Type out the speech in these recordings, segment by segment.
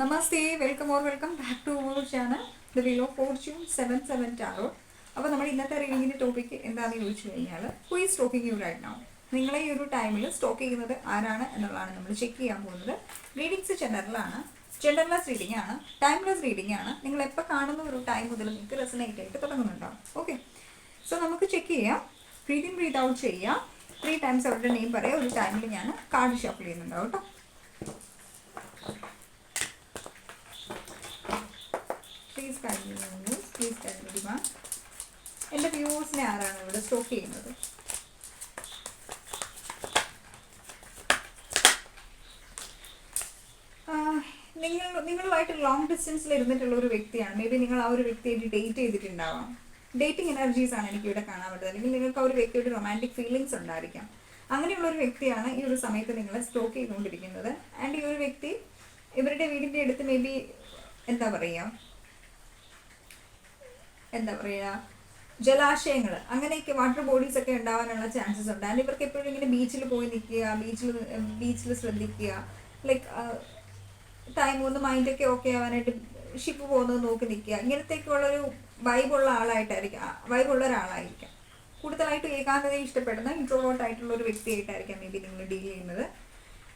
Namaste welcome or welcome back to our channel the wheel of fortune seven seven tarot അപ്പോൾ നമ്മൾ ഇന്നത്തെ റീഡിങ്ങിന്റെ topic എന്താണെന്ന് ചോദിച്ചു കഴിഞ്ഞാൽ who is stalking you right now നിങ്ങളെ ഈ ഒരു ടൈമിൽ സ്റ്റോക്ക് ചെയ്യുന്നത് ആരാണ് എന്നുള്ളതാണ് നമ്മൾ ചെക്ക് ചെയ്യാൻ പോകുന്നത്. റീഡിങ്സ് ജനറലാണ് ജെൻഡർലെസ് റീഡിംഗ് ആണ്. ടൈംലെസ് റീഡിംഗ് ആണ്. നിങ്ങൾ എപ്പോൾ കാണുന്ന ഒരു ടൈം മുതൽ നിങ്ങൾക്ക് റെസനേറ്റ് ആയിട്ട് തുടങ്ങുന്നുണ്ടാവും. ഓക്കെ സോ നമുക്ക് ചെക്ക് ചെയ്യാം. ബ്രീത്ത് ഇൻ ബ്രീത്ത് ഔട്ട് ചെയ്യാം. ത്രീ ടൈംസ് അവരുടെ നെയിം പറയാം. ഒരു ടൈമിൽ ഞാൻ കാർഡ് ഷഫിൾ ചെയ്യുന്നുണ്ടാവും കേട്ടോ പ്ലീസ് കഴിഞ്ഞു പ്ലീസ് കഴിഞ്ഞു എന്റെ വ്യൂവേഴ്സിനെ ആരാണ് ഇവിടെ സ്റ്റോക്ക് ചെയ്യുന്നത്? നിങ്ങൾ നിങ്ങളുമായിട്ട് ലോങ് ഡിസ്റ്റൻസിൽ ഇരുന്നിട്ടുള്ള ഒരു വ്യക്തിയാണ്. മേ ബി നിങ്ങൾ ആ ഒരു വ്യക്തിയായിട്ട് ഡേറ്റ് ചെയ്തിട്ടുണ്ടാവാം. ഡേറ്റിംഗ് എനർജീസ് ആണ് എനിക്ക് ഇവിടെ കാണാൻ പറ്റുന്നത്. അല്ലെങ്കിൽ നിങ്ങൾക്ക് ആ ഒരു വ്യക്തിയുടെ റൊമാന്റിക് ഫീലിങ്സ് ഉണ്ടായിരിക്കാം. അങ്ങനെയുള്ള ഒരു വ്യക്തിയാണ് ഈ ഒരു സമയത്ത് നിങ്ങളെ സ്റ്റോക്ക് ചെയ്തുകൊണ്ടിരിക്കുന്നത്. ആൻഡ് ഈ ഒരു വ്യക്തി ഇവരുടെ വീടിന്റെ അടുത്ത് മേ ബി എന്താ പറയുക എന്താ പറയുക ജലാശയങ്ങൾ അങ്ങനെയൊക്കെ വാട്ടർ ബോഡീസ് ഒക്കെ ഉണ്ടാവാനുള്ള ചാൻസസ് ഉണ്ട്. അല്ലെങ്കിൽ ഇവർക്ക് എപ്പോഴും ഇങ്ങനെ ബീച്ചിൽ പോയി നിൽക്കുക ബീച്ചിൽ ബീച്ചിൽ ശ്രദ്ധിക്കുക. ലൈക്ക് ടൈം ഒന്ന് മൈൻഡൊക്കെ ഓക്കെ ആവാനായിട്ട് ഷിപ്പ് പോകുന്നത് നോക്കി നിൽക്കുക ഇങ്ങനത്തേക്കുള്ളൊരു വൈബുള്ള ആളായിട്ടായിരിക്കും വൈബുള്ള ഒരാളായിരിക്കാം. കൂടുതലായിട്ട് ഏകാന്തതയെ ഇഷ്ടപ്പെടുന്ന ഇൻട്രോവേർട്ട് ആയിട്ടുള്ള ഒരു വ്യക്തിയായിട്ടായിരിക്കാം മേ ബി നിങ്ങൾ ഡീൽ ചെയ്യുന്നത്.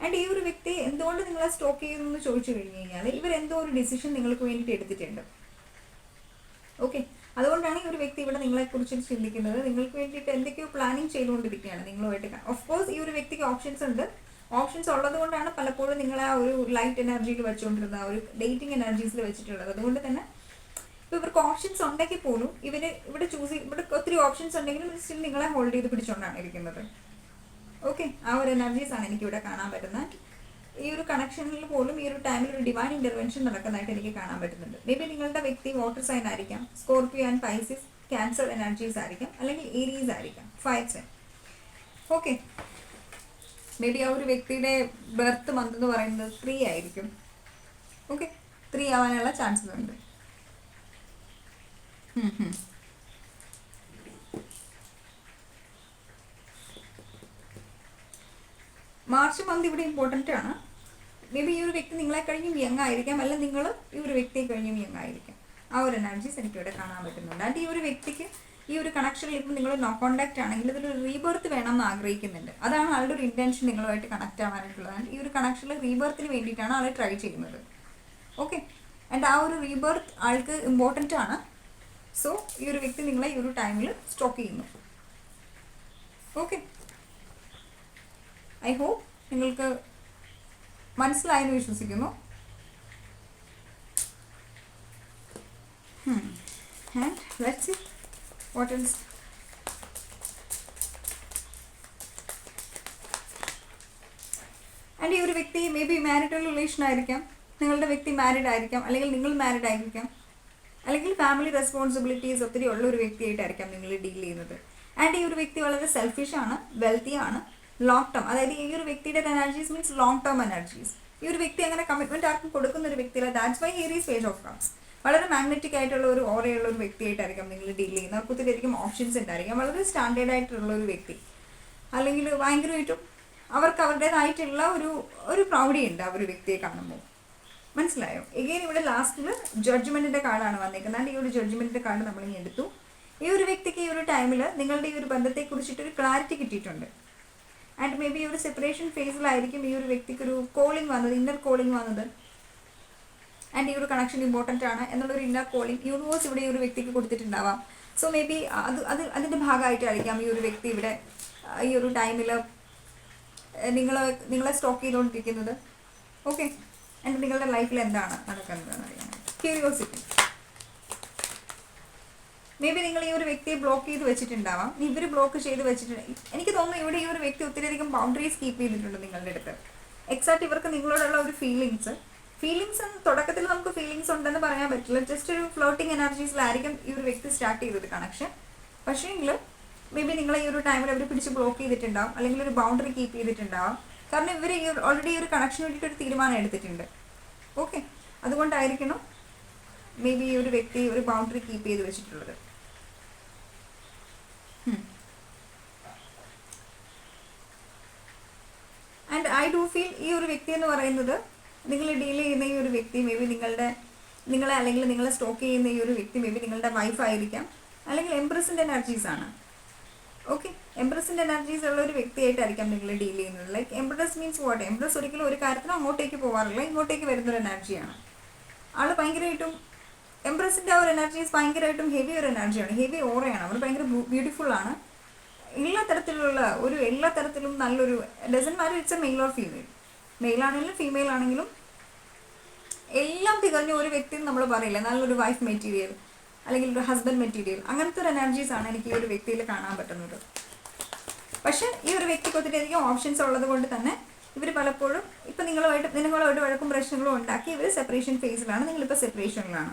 ആൻഡ് ഈ ഒരു വ്യക്തി എന്തുകൊണ്ട് നിങ്ങളെ സ്റ്റോക്ക് ചെയ്യുന്നു എന്ന് ചോദിച്ചു കഴിഞ്ഞു കഴിഞ്ഞാൽ എന്തോ ഒരു ഡിസിഷൻ നിങ്ങൾക്ക് വേണ്ടിയിട്ട് എടുത്തിട്ടുണ്ട്. ഓക്കെ അതുകൊണ്ടാണ് ഈ ഒരു വ്യക്തി ഇവിടെ നിങ്ങളെ കുറിച്ച് ചിന്തിക്കുന്നത്. നിങ്ങൾക്ക് വേണ്ടിയിട്ട് എന്തൊക്കെയോ പ്ലാനിങ് ചെയ്തുകൊണ്ടിരിക്കുകയാണ് നിങ്ങളുമായിട്ട്. ഓഫ് കോഴ്സ് ഈ ഒരു വ്യക്തിക്ക് ഓപ്ഷൻസ് ഉണ്ട്. ഓപ്ഷൻസ് ഉള്ളത് കൊണ്ടാണ് പലപ്പോഴും നിങ്ങളെ ആ ഒരു ലൈറ്റ് എനർജിയിൽ വെച്ചുകൊണ്ടിരുന്ന ആ ഒരു ഡേറ്റിംഗ് എനർജീസിൽ വെച്ചിട്ടുള്ളത്. അതുകൊണ്ട് തന്നെ ഇപ്പോൾ ഇവർക്ക് ഓപ്ഷൻസ് ഉണ്ടെങ്കിൽ പോലും ഇവർ ഇവിടെ ചൂസ് ഇവിടെ ഒത്തിരി ഓപ്ഷൻസ് ഉണ്ടെങ്കിലും സ്റ്റിൽ നിങ്ങളെ ഹോൾഡ് ചെയ്ത് പിടിച്ചുകൊണ്ടാണ് ഇരിക്കുന്നത്. ഓക്കെ ആ ഒരു എനർജീസ് ആണ് എനിക്കിവിടെ കാണാൻ പറ്റുന്നത്. ഈ ഒരു കണക്ഷനിൽ പോലും ഈ ഒരു ടൈമിൽ ഒരു ഡിവൈൻ ഇന്റർവെൻഷൻ നടക്കുന്നതായിട്ട് എനിക്ക് കാണാൻ പറ്റുന്നുണ്ട്. മേ ബി നിങ്ങളുടെ വ്യക്തി വാട്ടർ സൈൻ ആയിരിക്കാം Scorpio and Pisces Cancer energies ആയിരിക്കാം അല്ലെങ്കിൽ ഏരീസ് ആയിരിക്കാം five sign okay maybe ആ ഒരു വ്യക്തിയുടെ ബർത്ത് മന്ത് എന്ന് പറയുന്നത് ത്രീ ആയിരിക്കും. ഓക്കെ ത്രീ ആവാനുള്ള ചാൻസസ് ഉണ്ട്. മാർച്ച് മന്ത് ഇവിടെ ഇമ്പോർട്ടന്റ് ആണ്. മേ ബി ഈ ഒരു വ്യക്തി നിങ്ങളെ കഴിഞ്ഞും യങ് ആയിരിക്കാം. അല്ല നിങ്ങൾ ഈ ഒരു വ്യക്തിയെ കഴിഞ്ഞും യങ് ആയിരിക്കാം. ആ ഒരു എനർജീസ് എനിക്ക് ഇവിടെ കാണാൻ പറ്റുന്നുണ്ട്. ആൻഡ് ഈ ഒരു വ്യക്തിക്ക് ഈ ഒരു കണക്ഷനിൽ ഇപ്പം നിങ്ങൾ നോ കോണ്ടാക്ട് ആണെങ്കിൽ ഇതിലൊരു റീബർത്ത് വേണം എന്ന് ആഗ്രഹിക്കുന്നുണ്ട്. അതാണ് ആളുടെ ഒരു ഇന്റൻഷൻ നിങ്ങളുമായിട്ട് കണക്ട് ആവാനായിട്ടുള്ളത്. ആൻഡ് ഈ ഒരു കണക്ഷനിൽ റീബർത്തിന് വേണ്ടിയിട്ടാണ് ആൾ ട്രൈ ചെയ്യുന്നത്. ഓക്കെ ആൻഡ് ആ ഒരു റീബർത്ത് ആൾക്ക് ഇമ്പോർട്ടന്റ് ആണ്. സോ ഈ ഒരു വ്യക്തി നിങ്ങളെ ഈ ഒരു ടൈമിൽ സ്റ്റോക്ക് ചെയ്യുന്നു. ഓക്കെ ഐ ഹോപ്പ് നിങ്ങൾക്ക് മനസ്സിലായെന്ന് വിശ്വസിക്കുന്നു. ആൻഡ് ആൻഡ് ഈ ഒരു വ്യക്തി മേ ബി മാരിറ്റൽ റിലേഷൻ ആയിരിക്കാം. നിങ്ങളുടെ വ്യക്തി മാരിഡ് ആയിരിക്കാം. അല്ലെങ്കിൽ നിങ്ങൾ മാരിഡ് ആയിരിക്കാം. അല്ലെങ്കിൽ ഫാമിലി റെസ്പോൺസിബിലിറ്റീസ് ഒത്തിരി ഉള്ള ഒരു വ്യക്തിയായിട്ടായിരിക്കാം നിങ്ങൾ ഡീൽ ചെയ്യുന്നത്. ആൻഡ് ഈ ഒരു വ്യക്തി വളരെ സെൽഫിഷ് ആണ് വെൽത്തി ആണ്. ലോങ് ടേം അതായത് ഈ ഒരു വ്യക്തിയുടെ energies means long term energies ഈ ഒരു വ്യക്തി അങ്ങനെ കമ്മിറ്റ്മെന്റ് ആർക്കും കൊടുക്കുന്ന ഒരു വ്യക്തിയല്ല. That's why here is of comes വളരെ മാഗ്നറ്റിക് ആയിട്ടുള്ള ഒരു ഓറയുള്ള ഒരു വ്യക്തിയായിട്ടായിരിക്കും നിങ്ങൾ ഡീൽ ചെയ്യുന്നത്. ഒത്തിരിയധികം ഓപ്ഷൻസ് ഉണ്ടായിരിക്കും. വളരെ സ്റ്റാൻഡേർഡ് ആയിട്ടുള്ള ഒരു വ്യക്തി. അല്ലെങ്കിൽ ഭയങ്കരമായിട്ടും അവർക്ക് അവരുടേതായിട്ടുള്ള ഒരു ഒരു പ്രൗഢി ഉണ്ട് ആ ഒരു വ്യക്തിയെ കാണുമ്പോൾ. മനസ്സിലായോ? എഗെയിൻ ഇവിടെ ലാസ്റ്റിൽ ജഡ്ജ്മെന്റിന്റെ കാർഡാണ് വന്നേക്കുന്നത്. അല്ലെങ്കിൽ ഈ ഒരു ജഡ്ജ്മെന്റിന്റെ കാർഡ് നമ്മൾ ഇനി എടുത്തു. ഈ ഒരു വ്യക്തിക്ക് ഈ ഒരു ടൈമിൽ നിങ്ങളുടെ ഈ ഒരു ബന്ധത്തെ കുറിച്ചിട്ട് ഒരു ക്ലാരിറ്റി കിട്ടിയിട്ടുണ്ട്. ആൻഡ് മേ ബി ഒരു സെപ്പറേഷൻ ഫേസിലായിരിക്കും ഈ ഒരു വ്യക്തിക്ക് ഒരു കോളിംഗ് വന്നത് ഇന്നർ കോളിംഗ് വന്നത്. ആൻഡ് ഈ ഒരു കണക്ഷൻ ഇമ്പോർട്ടന്റ് ആണ് എന്നുള്ളൊരു ഇന്നർ കോളിംഗ് യൂണിവേഴ്സ് ഇവിടെ ഈ ഒരു വ്യക്തിക്ക് കൊടുത്തിട്ടുണ്ടാവാം. സോ മേ ബി അത് അത് അതിന്റെ ഭാഗമായിട്ടായിരിക്കാം ഈ ഒരു വ്യക്തി ഇവിടെ ഈ ഒരു ടൈമിൽ നിങ്ങളെ നിങ്ങളെ സ്റ്റോക്ക് ചെയ്തുകൊണ്ടിരിക്കുന്നത്. ഓക്കെ ആൻഡ് നിങ്ങളുടെ ലൈഫിൽ എന്താണ്? നടക്കുന്നത് ക്യൂരിയോസിറ്റി മേ ബി നിങ്ങൾ ഈ ഒരു വ്യക്തിയെ ബ്ലോക്ക് ചെയ്ത് വെച്ചിട്ടുണ്ടാവാം. ഇവർ ബ്ലോക്ക് ചെയ്ത് വെച്ചിട്ടുണ്ട്. എനിക്ക് തോന്നുന്നു ഇവിടെ ഈ ഒരു വ്യക്തി ഒത്തിരിയധികം ബൗണ്ടറീസ് കീപ്പ് ചെയ്തിട്ടുണ്ട് നിങ്ങളുടെ അടുത്ത്. എക്സാക്ട് ഇവർക്ക് നിങ്ങളോടുള്ള ഒരു ഫീലിങ്സ് ഫീലിങ്സ് തുടക്കത്തിൽ നമുക്ക് ഫീലിങ്സ് ഉണ്ടെന്ന് പറയാൻ പറ്റില്ല. ജസ്റ്റ് ഒരു ഫ്ലോട്ടിംഗ് എനർജീസിലായിരിക്കും ഈ ഒരു വ്യക്തി സ്റ്റാർട്ട് ചെയ്തത് കണക്ഷൻ പക്ഷേങ്കിൽ മേ ബി നിങ്ങളെ ഈ ഒരു ടൈമിൽ അവർ പിടിച്ച് ബ്ലോക്ക് ചെയ്തിട്ടുണ്ടാവും. അല്ലെങ്കിൽ ഒരു ബൗണ്ടറി കീപ്പ് ചെയ്തിട്ടുണ്ടാവും. കാരണം ഇവർ ഈ ഓൾറെഡി ഒരു കണക്ഷൻ വേണ്ടിയിട്ട് ഒരു തീരുമാനം എടുത്തിട്ടുണ്ട്. ഓക്കെ അതുകൊണ്ടായിരിക്കണം മേ ബി ഈ ഒരു വ്യക്തി ഒരു ബൗണ്ടറി കീപ്പ് ചെയ്ത് വെച്ചിട്ടുള്ളത്. ഫീൽ ഈ ഒരു വ്യക്തി എന്ന് പറയുന്നത് നിങ്ങൾ ഡീൽ ചെയ്യുന്ന ഈ ഒരു വ്യക്തി മേ ബി നിങ്ങളുടെ നിങ്ങളെ അല്ലെങ്കിൽ നിങ്ങളെ സ്റ്റോക്ക് ചെയ്യുന്ന ഈ ഒരു വ്യക്തി മേ ബി നിങ്ങളുടെ വൈഫ് ആയിരിക്കാം. അല്ലെങ്കിൽ എംപ്രസിന്റെ എനർജീസ് ആണ്. ഓക്കെ എംപ്രസിന്റെ എനർജീസ് ഉള്ള ഒരു വ്യക്തിയായിട്ടായിരിക്കാം നിങ്ങൾ ഡീൽ ചെയ്യുന്നത്. Like empress means what empress ഒരിക്കലും ഒരു കാര്യത്തിനും അങ്ങോട്ടേക്ക് പോകാറില്ല ഇങ്ങോട്ടേക്ക് വരുന്നൊരു എനർജിയാണ് ആൾ ഭയങ്കരമായിട്ടും എംപ്രസിന്റെ ആ ഒരു എനർജീസ് ഭയങ്കരമായിട്ടും ഹെവി ഒരു എനർജിയാണ് ഹെവി ഓറയാണ് അവർ ഭയങ്കര ബ്യൂട്ടിഫുൾ ആണ്. എല്ലാ തരത്തിലുള്ള ഒരു എല്ലാ തരത്തിലും നല്ലൊരു ഡസൻ മാറ്റർ വെച്ച മെയിൽ ഓർ ഫീമെയിൽ മെയിൽ ആണെങ്കിലും ഫീമെയിൽ ആണെങ്കിലും എല്ലാം തികഞ്ഞ ഒരു വ്യക്തി നമ്മൾ പറയില്ല. നല്ലൊരു വൈഫ് മെറ്റീരിയൽ അല്ലെങ്കിൽ ഒരു ഹസ്ബൻഡ് മെറ്റീരിയൽ അങ്ങനത്തെ ഒരു എനർജീസ് ആണ് എനിക്ക് ഈ ഒരു വ്യക്തിയിൽ കാണാൻ പറ്റുന്നത്. പക്ഷെ ഈ ഒരു വ്യക്തിക്ക് ഒത്തിരി അധികം ഓപ്ഷൻസ് ഉള്ളത് കൊണ്ട് തന്നെ ഇവർ പലപ്പോഴും ഇപ്പം നിങ്ങളുമായിട്ട് നിങ്ങളുമായിട്ട് വഴക്കും പ്രശ്നങ്ങളും ഉണ്ടാക്കി ഇവർ സെപ്പറേഷൻ ഫേസിലാണ് നിങ്ങളിപ്പോൾ സെപ്പറേഷനിലാണ്